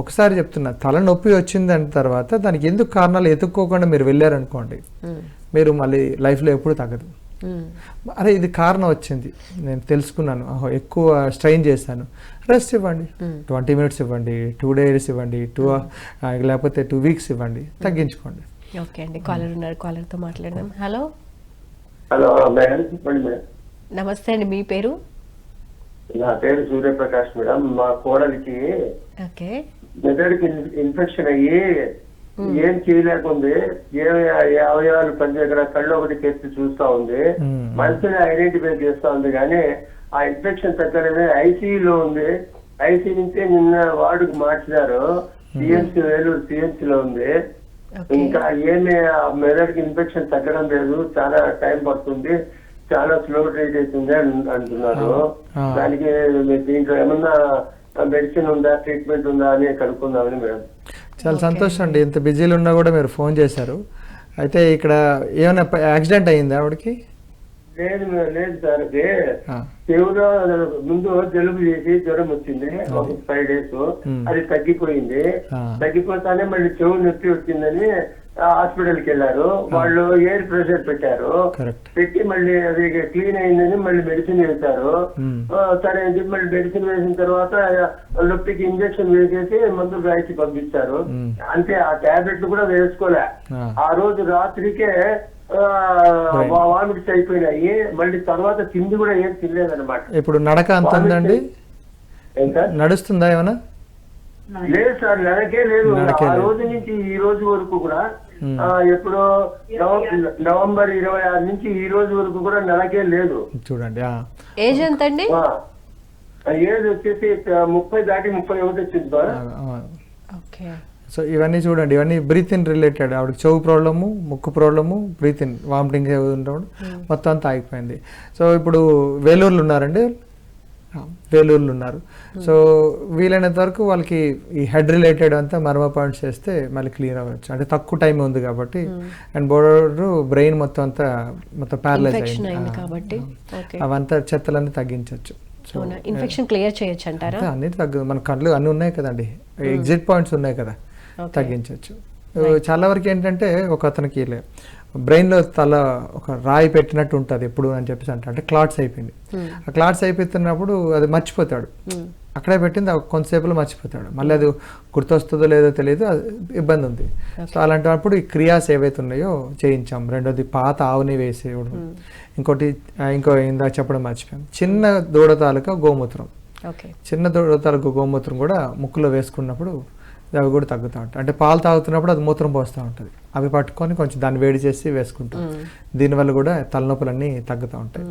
ఒకసారి చెప్తున్నా తలనొప్పి వచ్చిందని తర్వాత దానికి ఎందుకు కారణాలు ఎత్తుక్కోకుండా మీరు వెళ్ళారనుకోండి మీరు మళ్ళీ లైఫ్లో ఎప్పుడు తగ్గదు. అరే ఇది కారణం వచ్చింది. నేను తెలుసుకున్నాను. ఎక్కువ స్ట్రెయిన్ చేశాను. రెస్ట్ ఇవ్వండి. ట్వంటీ మినిట్స్ ఇవ్వండి టూ డేస్ ఇవ్వండి టూ లేకపోతే టూ వీక్స్ ఇవ్వండి. తగ్గించుకోండి. ఓకే అండి. కాలర్ ఉన్నారు. కాలర్తో మాట్లాడదాం. హలో హలో నమస్తే అండి. మీ పేరు? నా పేరు సూర్యప్రకాష్ మేడం. మా కోడలికి ఓకే. మెదడుకి ఇన్- ఇన్ఫెక్షన్ అయ్యి ఏం చేయలేకుంది. ఏ ఏ అవయవాలు పనిచేయకుండా కళ్ళు ఒకటి తెచ్చి చూస్తా ఉంది. మంచిగా ఐడెంటిఫై చేస్తా ఉంది కానీ ఆ ఇన్ఫెక్షన్ తగ్గడమే ఐసీయూలో ఉంది. ఐసీ నుంచి నిన్న వార్డుకు మార్చినారు. సిఎంసి వేలూరు సిఎంసి లో ఉంది ఇంకా ఏమి ఆ మెదడుకి ఇన్ఫెక్షన్ తగ్గడం లేదు. చాలా టైం పడుతుంది. చాలా స్లో ట్రీట్ అవుతుంది అని అంటున్నారు. దానికి దీంట్లో ఏమన్నా మెడిసిన్ ఉందా ట్రీట్మెంట్ ఉందా అని కనుక్కుందామని మేడం. చాలా సంతోషం అండి. ఇంత బిజీలో ఉన్నా కూడా మీరు ఫోన్ చేశారు. అయితే ఇక్కడ ఏమైనా యాక్సిడెంట్ అయ్యిందా ఆవిడకి? లేదు మేడం, లేదు సార్. అది ఆ, చెవులో ముందు జలుబు చేసి జ్వరం వచ్చింది. ఒక ఫైవ్ డేస్. అది తగ్గిపోయింది. తగ్గిపోతానే మళ్ళీ చెవు నొప్పి వచ్చిందని హాస్పిటల్కి వెళ్ళారు. వాళ్ళు ఎయిర్ ప్రెషర్ పెట్టారు. పెట్టి మళ్ళీ అది క్లీన్ అయిందని మళ్ళీ మెడిసిన్ వేశారు. సరే అని చెప్పి మళ్ళీ మెడిసిన్ వేసిన తర్వాత నొప్పికి ఇంజక్షన్ వేసేసి మందులు రాసి పంపించారు. అంతే ఆ టాబ్లెట్లు కూడా వేసుకోలే. ఆ. రోజు రాత్రికే. వామిట్స్ అయిపోయినాయి. మళ్ళీ తర్వాత తిండి కూడా ఏం తినలేదన్నమాట. ఇప్పుడు నడక అంత ఉందండి? నడుస్తుందా ఏమైనా లేదు సార్ నడకే లేదు. ఆ. రోజు నుంచి ఈ రోజు వరకు కూడా ఎప్పుడో నవ- నవంబర్ ఇరవై ఆరు నుంచి ఈ రోజు వరకు కూడా నడకే లేదు. చూడండి ఆ. ఏజ్ ఎంత అండి ఆ, ఏజ్ వచ్చేసి ముప్పై దాటి ముప్పై ఒకటి వచ్చింది. ఓకే. సో ఇవన్నీ చూడండి ఇవన్నీ బ్రీత్ ఇన్ రిలేటెడ్ ఆవిడకి చెవు ప్రాబ్లము ముక్కు ప్రాబ్లము బ్రీత్ ఇన్ వామిటింగ్ ఉండడం మొత్తం అంతా ఆగిపోయింది. సో ఇప్పుడు వేలూరులో ఉన్నారండి? వేలూరులో ఉన్నారు. సో వీలైనంత వరకు వాళ్ళకి ఈ హెడ్ రిలేటెడ్ అంతా మర్మ పాయింట్స్ చేస్తే మళ్ళీ క్లియర్ అవ్వచ్చు. అంటే తక్కువ టైం ఉంది కాబట్టి. అండ్ బోర్డర్ బ్రెయిన్ మొత్తం అంతా మొత్తం ప్యారలైజ్ అయింది. కాబట్టి. అవంతా చెత్తలన్నీ తగ్గించవచ్చు సో ఇన్ఫెక్షన్ క్లియర్ చేయొచ్చు అంటారా? అన్ని తగ్గదు మన కళ్ళు అన్ని ఉన్నాయి కదండి. ఎగ్జిట్ పాయింట్స్ ఉన్నాయి కదా. తగ్గించవచ్చు చాలా వరకు ఏంటంటే ఒక అతనికి బ్రెయిన్లో తల ఒక రాయి పెట్టినట్టు ఉంటుంది ఎప్పుడు అని చెప్పేసి అంటే అంటే క్లాట్స్ అయిపోయింది. ఆ క్లాట్స్ అయిపోతున్నప్పుడు అది మర్చిపోతాడు. అక్కడే పెట్టింది కొంతసేపులో మర్చిపోతాడు. మళ్ళీ అది గుర్తొస్తుందో లేదో తెలియదు అది ఇబ్బంది ఉంది. సో అలాంటప్పుడు ఈ క్రియాస్ ఏవైతే ఉన్నాయో చేయించాం. రెండోది పాత ఆవుని వేసేయడం. ఇంకోటి ఆ, ఇంకో ఇందాక చెప్పడం మర్చిపోయాం. చిన్న దూడ తాలూకా గోమూత్రం. చిన్న దూడ తాలూకా గోమూత్రం కూడా ముక్కులో వేసుకున్నప్పుడు అవి కూడా తగ్గుతూ ఉంటాయి. అంటే పాలు తాగుతున్నప్పుడు అది మూత్రం పోస్తూ ఉంటుంది. అవి పట్టుకొని కొంచెం దాన్ని వేడి చేసి వేసుకుంటాం. దీనివల్ల కూడా తలనొప్పులన్నీ తగ్గుతూ ఉంటాయి.